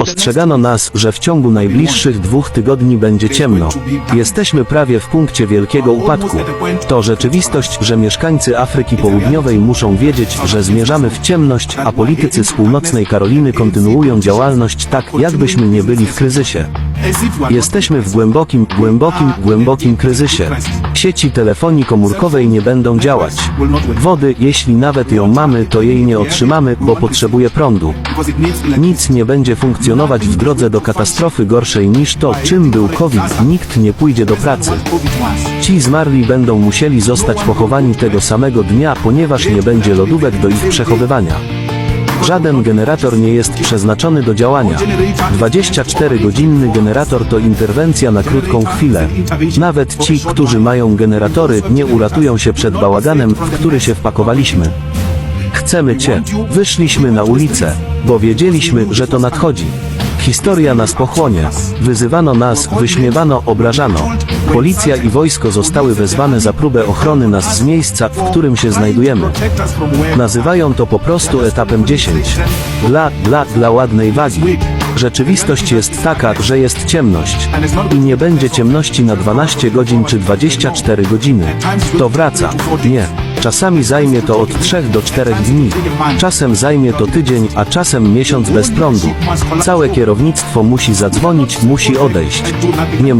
Ostrzegano nas, że w ciągu najbliższych dwóch tygodni będzie ciemno. Jesteśmy prawie w punkcie wielkiego upadku. To rzeczywistość, że mieszkańcy Afryki Południowej muszą wiedzieć, że zmierzamy w ciemność, a politycy z północnej Karoliny kontynuują działalność tak, jakbyśmy nie byli w kryzysie. Jesteśmy w głębokim, głębokim, głębokim kryzysie. Sieci telefonii komórkowej nie będą działać. Wody, jeśli nawet ją mamy, to jej nie otrzymamy, bo potrzebuje prądu. Nic nie będzie funkcjonować w drodze do katastrofy gorszej niż to, czym był COVID. Nikt nie pójdzie do pracy. Ci zmarli będą musieli zostać pochowani tego samego dnia, ponieważ nie będzie lodówek do ich przechowywania. Żaden generator nie jest przeznaczony do działania. 24-godzinny generator to interwencja na krótką chwilę. Nawet ci, którzy mają generatory, nie uratują się przed bałaganem, w który się wpakowaliśmy. Chcemy cię. Wyszliśmy na ulicę, bo wiedzieliśmy, że to nadchodzi. Historia nas pochłonie. Wyzywano nas, wyśmiewano, obrażano. Policja i wojsko zostały wezwane za próbę ochrony nas z miejsca, w którym się znajdujemy. Nazywają to po prostu etapem 10. Dla, dla, dla ładnej wagi. Rzeczywistość jest taka, że jest ciemność. I nie będzie ciemności na 12 godzin czy 24 godziny. To wraca. Nie. Czasami zajmie to od 3 do 4 dni. Czasem zajmie to tydzień, a czasem miesiąc bez prądu. Całe kierownictwo musi zadzwonić, musi odejść. Nie